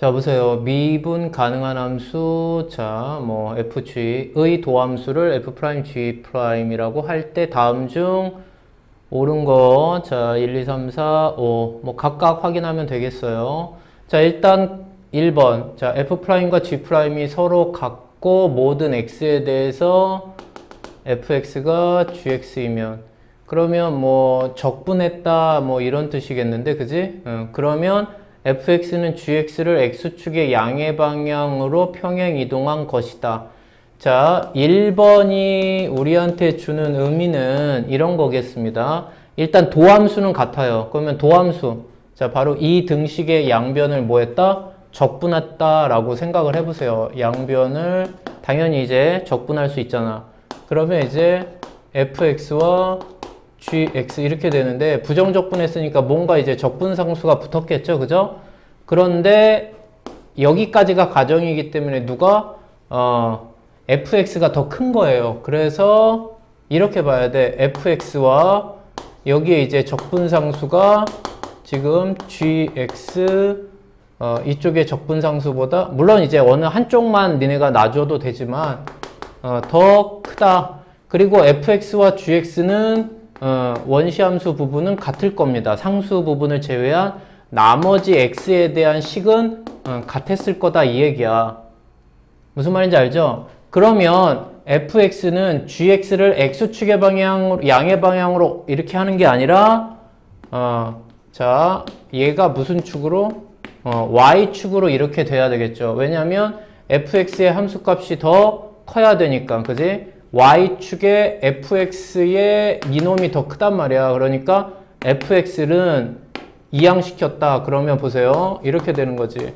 자, 보세요. 미분 가능한 함수, 자, 뭐, fg의 도함수를 f'g'이라고 할 때 다음 중 옳은 거, 자, 1, 2, 3, 4, 5, 뭐, 각각 확인하면 되겠어요. 자, 일단 1번. 자, f'과 g'이 서로 같고 모든 x에 대해서 fx가 gx이면 그러면 뭐 적분했다 뭐 이런 뜻이겠는데 그지? 어, 그러면 fx는 gx를 x축의 양의 방향으로 평행 이동한 것이다. 자, 1번이 우리한테 주는 의미는 이런 거겠습니다. 일단 도함수는 같아요. 그러면 도함수. 자, 바로 이 등식의 양변을 뭐 했다? 적분했다 라고 생각을 해보세요. 양변을 당연히 이제 적분할 수 있잖아. 그러면 이제 fx와 gx 이렇게 되는데 부정적분 했으니까 뭔가 이제 적분상수가 붙었겠죠, 그죠? 그런데 여기까지가 가정이기 때문에 누가 어, fx가 더 큰 거예요. 그래서 이렇게 봐야 돼. fx와 여기에 이제 적분상수가 지금 gx 어, 이쪽의 적분상수보다 물론 이제 어느 한쪽만 니네가 놔줘도 되지만 어, 더 크다. 그리고 fx와 gx는 어, 원시함수 부분은 같을 겁니다. 상수 부분을 제외한 나머지 x에 대한 식은 어, 같았을 거다 이 얘기야. 무슨 말인지 알죠? 그러면 fx는 gx를 x축의 방향으로 양의 방향으로 이렇게 하는 게 아니라 어, 자 얘가 무슨 축으로 어, y축으로 이렇게 돼야 되겠죠. 왜냐하면 fx의 함수값이 더 커야 되니까 그지? Y축의 fx의 이놈이 더 크단 말이야. 그러니까 fx는 이항시켰다. 그러면 보세요. 이렇게 되는 거지.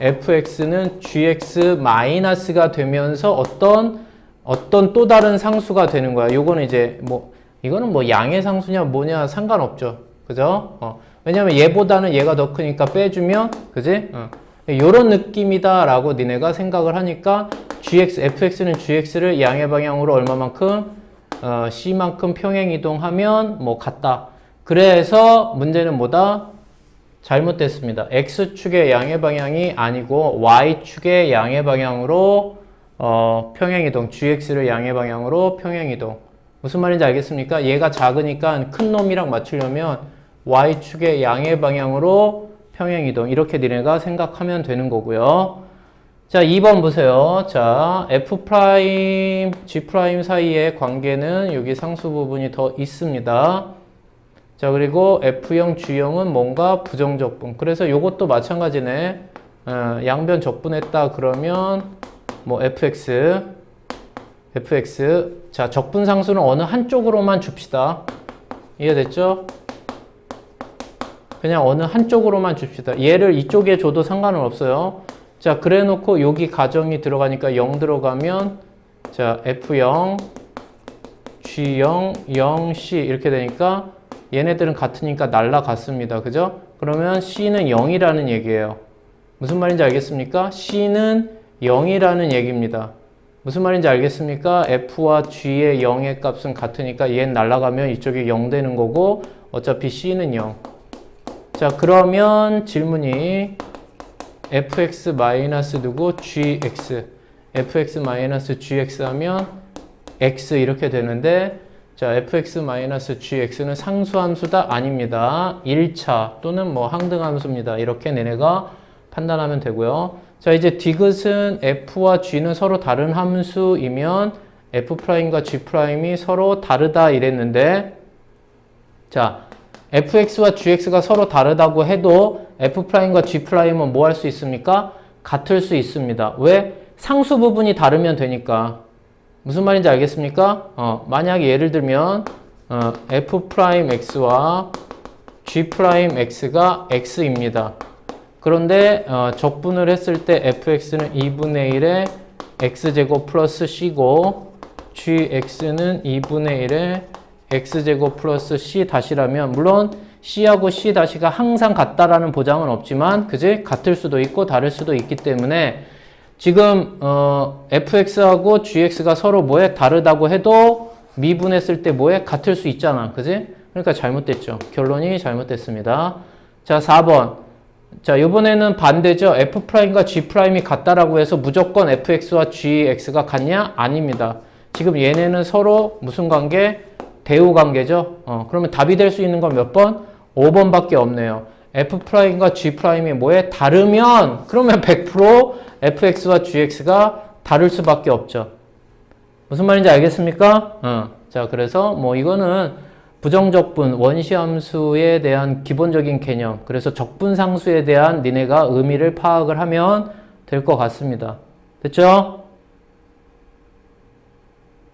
fx는 gx-가 되면서 어떤 어떤 또 다른 상수가 되는 거야. 요거는 이제 뭐 이거는 뭐 양의 상수냐 뭐냐 상관없죠. 그죠? 어. 왜냐면 얘보다는 얘가 더 크니까 빼주면 그지? 어. 요런 느낌이다라고 니네가 생각을 하니까 gx, fx는 gx를 양의 방향으로 얼마만큼 어, c만큼 평행 이동하면 뭐 같다. 그래서 문제는 뭐다? 잘못됐습니다. x축의 양의 방향이 아니고 y축의 양의 방향으로 어, 평행 이동, gx를 양의 방향으로 평행 이동. 무슨 말인지 알겠습니까? 얘가 작으니까 큰 놈이랑 맞추려면 y축의 양의 방향으로 평행 이동. 이렇게 니네가 생각하면 되는 거고요. 자, 2번 보세요. 자, f g 사이의 관계는 여기 상수 부분이 더 있습니다. 자, 그리고 F형, G형은 뭔가 부정적분. 그래서 이것도 마찬가지네. 어, 양변 적분했다 그러면 뭐 fx, fx. 자, 적분 상수는 어느 한쪽으로만 줍시다. 이해됐죠? 그냥 어느 한쪽으로만 줍시다. 얘를 이쪽에 줘도 상관은 없어요. 자, 그래 놓고 여기 가정이 들어가니까 0 들어가면 자, F0, G0, 0, C 이렇게 되니까 얘네들은 같으니까 날라갔습니다. 그죠? 그러면 C는 0이라는 얘기예요. 무슨 말인지 알겠습니까? C는 0이라는 얘기입니다. 무슨 말인지 알겠습니까? F와 G의 0의 값은 같으니까 얘는 날라가면 이쪽이 0 되는 거고 어차피 C는 0. 자, 그러면 질문이 fx 마이너스 누구? gx. fx 마이너스 gx 하면 x 이렇게 되는데 자 fx 마이너스 gx는 상수함수다? 아닙니다. 1차 또는 뭐 항등함수입니다. 이렇게 내내가 판단하면 되고요. 자 이제 디귿은 f와 g는 서로 다른 함수이면 f'과 g'이 서로 다르다 이랬는데 자 fx와 gx가 서로 다르다고 해도 f'과 g'은 뭐 할 수 있습니까? 같을 수 있습니다. 왜? 상수 부분이 다르면 되니까. 무슨 말인지 알겠습니까? 어, 만약에 예를 들면 어, f'x와 g'x가 x입니다. 그런데 어, 적분을 했을 때 fx는 2분의 1의 x제곱 플러스 c고 gx는 2분의 1의 x제곱 플러스 c 다시라면 물론 c하고 c 다시가 항상 같다라는 보장은 없지만 그지 같을 수도 있고 다를 수도 있기 때문에 지금 어, fx하고 gx가 서로 뭐에 다르다고 해도 미분했을 때 뭐에 같을 수 있잖아 그지 그러니까 잘못됐죠 결론이 잘못됐습니다 자 4번 자, 이번에는 반대죠. F'과 G'이 같다라고 해서 무조건 fx와 gx가 같냐? 아닙니다. 지금 얘네는 서로 무슨 관계? 대우 관계죠. 어, 그러면 답이 될 수 있는 건 몇 번? 5번밖에 없네요. F'과 G'이 뭐에? 다르면, 그러면 100% fx와 gx가 다를 수밖에 없죠. 무슨 말인지 알겠습니까? 어. 자, 그래서 뭐 이거는 부정적분, 원시함수에 대한 기본적인 개념. 그래서 적분상수에 대한 니네가 의미를 파악을 하면 될 것 같습니다. 됐죠?